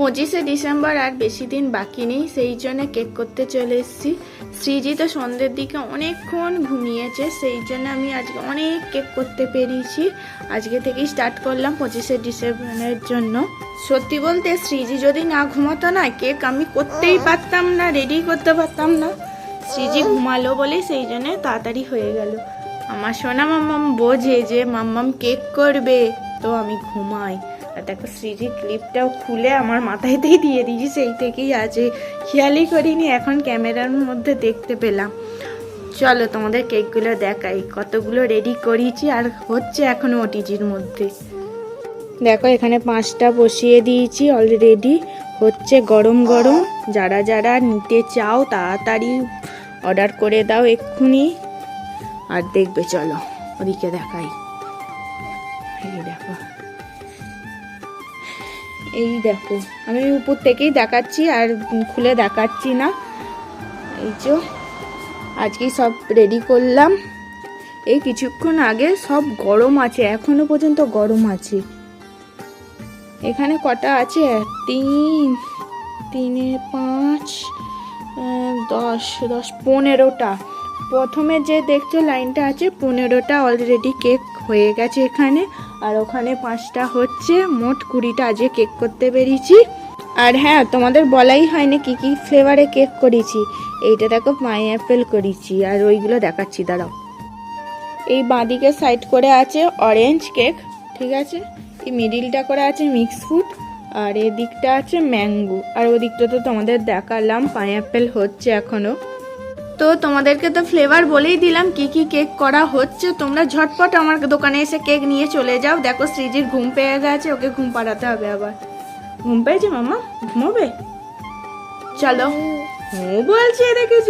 পঁচিশে ডিসেম্বর আর বেশি দিন বাকি নেই, সেই জন্য কেক করতে চলে এসেছি। শ্রীজি তো সন্ধ্যের দিকে অনেকক্ষণ ঘুমিয়েছে, সেই জন্য আমি আজকে অনেক কেক করতে পেরেছি। আজকে থেকেই স্টার্ট করলাম পঁচিশে ডিসেম্বরের জন্য। সত্যি বলতে শ্রীজি যদি না ঘুমাতো না, কেক আমি করতেই পারতাম না রেডি করতে পারতাম না। শ্রীজি ঘুমালো বলে সেই জন্য তাড়াতাড়ি হয়ে গেল। আমার সোনা মাম্মাম বোঝে যে মাম্মাম কেক করবে, তো আমি ঘুমাই। আর দেখো শ্রীজি ক্লিপটাও খুলে আমার মাথায়তেই দিয়ে দিয়েছি, সেই থেকেই আছে খেয়ালই করিনি, এখন ক্যামেরার মধ্যে দেখতে পেলাম। চলো তোমাদের কেকগুলো দেখাই, কতগুলো রেডি করিয়েছি আর হচ্ছে এখনও ওটিজির মধ্যে। দেখো এখানে পাঁচটা বসিয়ে দিয়েছি অলরেডি হচ্ছে গরম গরম, যারা যারা নিতে চাও তাড়াতাড়ি অর্ডার করে দাও এক্ষুনি। আর দেখবে, চলো ওদিকে দেখাই। দেখো। এই দেখো, আমি উপর থেকেই দেখাচ্ছি আর খুলে দেখাচ্ছি না। এই যে আজকেই সব রেডি করলাম। এই কিছুক্ষণ আগে সব গরম আছে, এখনও পর্যন্ত গরম আছে। এখানে কটা আছে? তিন, তিনে পাঁচ দশ দশ, পনেরোটা। প্রথমে যে দেখছ লাইনটা আছে, পনেরোটা অলরেডি কেক হয়ে গেছে এখানে। আর ওখানে পাঁচটা হচ্ছে, মোট কুড়িটা আজকে কেক করতে পেরেছি। আর হ্যাঁ তোমাদের বলাই হয়নি কি কি ফ্লেভারে কেক করেছি। এইটা দেখো পাইনঅ্যাপেল করেছি। আর ওইগুলো দেখাচ্ছি, দাঁড়াও। এই বাঁদিকে সাইড করে আছে অরেঞ্জ কেক ঠিক আছে? এই মিডিলটা করে আছে মিক্স ফ্রুট আর এদিকটা আছে ম্যাঙ্গো আর ওদিকটা তো তোমাদের দেখালাম পাইনঅ্যাপেল হচ্ছে এখনও। তো তোমাদেরকে তো ফ্লেভার বলেই দিলাম কি কি কেক করা হচ্ছে। তোমরা ঝটপট আমার দোকানে এসে কেক নিয়ে চলে যাও। দেখো শ্রীজির ঘুম পেয়ে গেছে ওকে ঘুম পাড়াতে হবে আবার। ঘুম পেয়েছে মামা? ঘুমোবে? চলো। ও বলছে দেখেছ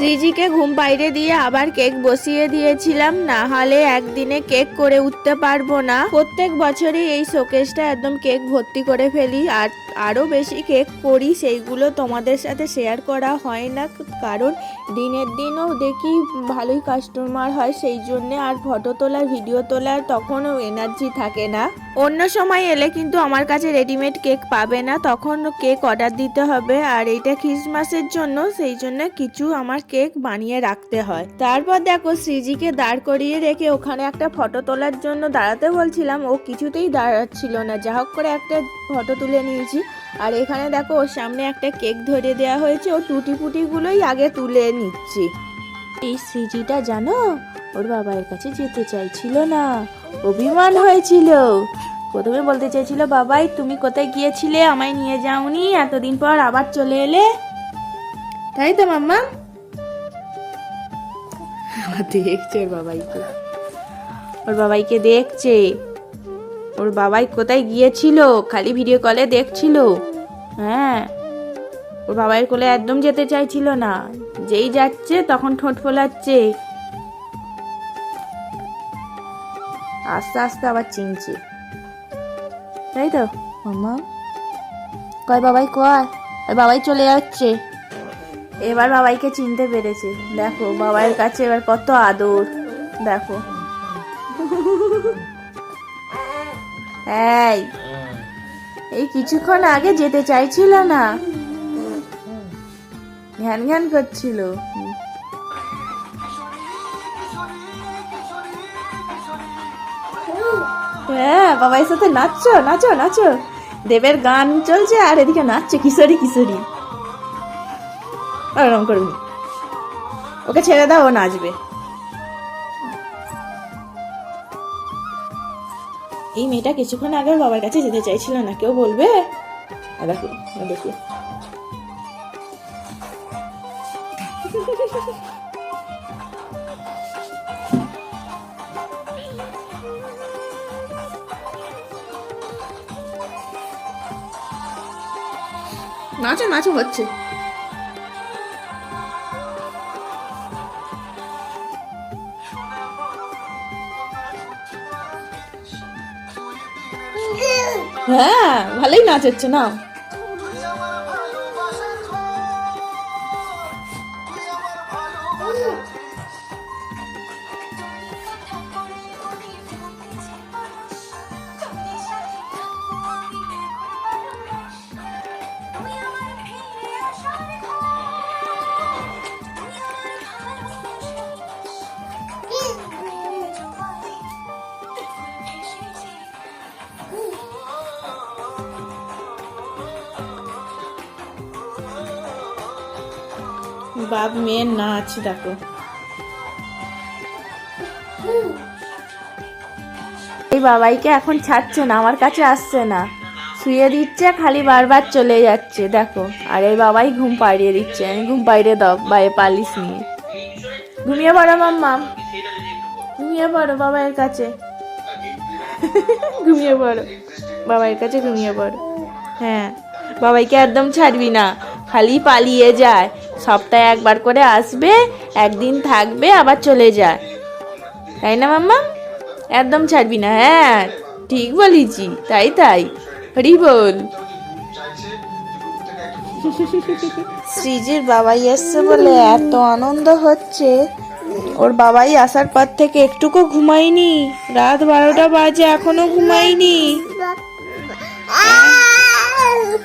শ্রীজিকে ঘুম বাইরে দিয়ে আবার কেক বসিয়ে দিয়েছিলাম, না হলে একদিনে কেক করে উঠতে পারব না। প্রত্যেক বছরই এই শোকেসটা একদম কেক ভর্তি করে ফেলি, আর আরও বেশি কেক করি, সেইগুলো তোমাদের সাথে শেয়ার করা হয় না, কারণ দিনের দিনও দেখি ভালোই কাস্টমার হয়, সেই জন্যে আর ফটো তোলার ভিডিও তোলার তখনও এনার্জি থাকে না। অন্য সময় এলে কিন্তু আমার কাছে রেডিমেড কেক পাবে না, তখন কেক অর্ডার দিতে হবে, আর এইটা খ্রিসমাসের জন্য, সেই জন্য কিছু আমার কেক বানিয়ে রাখতে হয়। তারপর দেখো শ্রীজিকে দাঁড় করিয়ে রেখে ওখানে একটা ফটো তোলার জন্য দাঁড়াতে বলছিলাম। ও কিছুতেই দাঁড়াচ্ছিল না। যা হোক করে একটা ফটো তুলে নিয়েছি। আর এখানে দেখো ওর সামনে একটা কেক ধরে দেওয়া হয়েছে। ও টুটি ফুটিগুলোই আগে তুলে নিচ্ছি। এই শ্রীজিটা জানো? ওর বাবার কাছে যেতে চাইছিল না। অভিমান হয়েছিল। প্রথমে বলতে চাইছিল বাবাই, তুমি কোথায় গিয়েছিলে? আমায় নিয়ে যাওনি। এতদিন পর আবার চলে এলে? তাই তো, মাম্মা। দেখছে ওর বাবাইকে। ওর বাবাইকে দেখছে। ওর বাবাই কোথায় গিয়েছিল? খালি ভিডিও কলে দেখছিল। হ্যাঁ। ওর বাবাইয়ের কোলে একদম যেতে চাইছিল না। যেই যাচ্ছে তখন ঠোঁট ফোলাচ্ছে। আস্তে আস্তে আবার চিনছে। তাই তো? মাম্মা? কয় বাবাই কয়? আর বাবাই চলে যাচ্ছে। এবার বাবাইকে চিনতে পেরেছে। দেখো, বাবাইয়ের কাছে এবার কত আদর। দেখো। এই এই কিছুক্ষণ আগে যেতে চাইছিল না। ঘ্যান ঘ্যান করছিল। হ্যাঁ বাবাইয়ের সাথে নাচছো, নাচো নাচো। দেবের গান চলছে আর এদিকে নাচছে কিশোরী কিশোরী। ওরকম করবি ওকে ছেড়ে দাও, ও নাচবে। এই মেয়েটা কিছুক্ষণ আগে বাবার কাছে যেতে চাইছিল না, কেউ বলবে? দেখো দেখি নাচো নাচো হচ্ছে। হ্যাঁ ভালোই নাচ হচ্ছে না বাপ মেয়ের নাচ দেখো এই বাবাইকে এখন ছাড়ছে না, আমার কাছে আসছে না। শুয়ে দিচ্ছে, খালি বারবার চলে যাচ্ছে, দেখো। আর এই বাবাই ঘুম পাড়িয়ে দিচ্ছে। আমি ঘুম পাড়িয়ে দাও বাইরে পালিশ নিয়ে। ঘুমিয়ে পড়ো, মাম্মা। ঘুমিয়ে পড়ো, বাবাইয়ের কাছে। ঘুমিয়ে পড়ো। বাবাইয়ের কাছে ঘুমিয়ে পড়ো। হ্যাঁ বাবাইকে একদম ছাড়বি না। খালি পালিয়ে যায়। সপ্তাহে একবার করে আসবে একদিন থাকবে আবার চলে যায়। তাই না মাম্মা? একদম ছাড়বি না হ্যাঁ? ঠিক বলেছি তাই তাই। হরি বল। সৃজির বাবাই এসছে বলে এত আনন্দ হচ্ছে। ওর বাবাই আসার পর থেকে একটুকু ঘুমাইনি রাত বারোটা বাজে এখনও ঘুমাইনি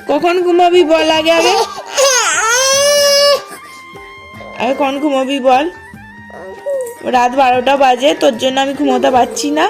কখন ঘুমাবি বল আগে আগে? কখন ঘুমাবি বল? রাত বারোটা বাজে তোর জন্য আমি ঘুমোতে পারছি না।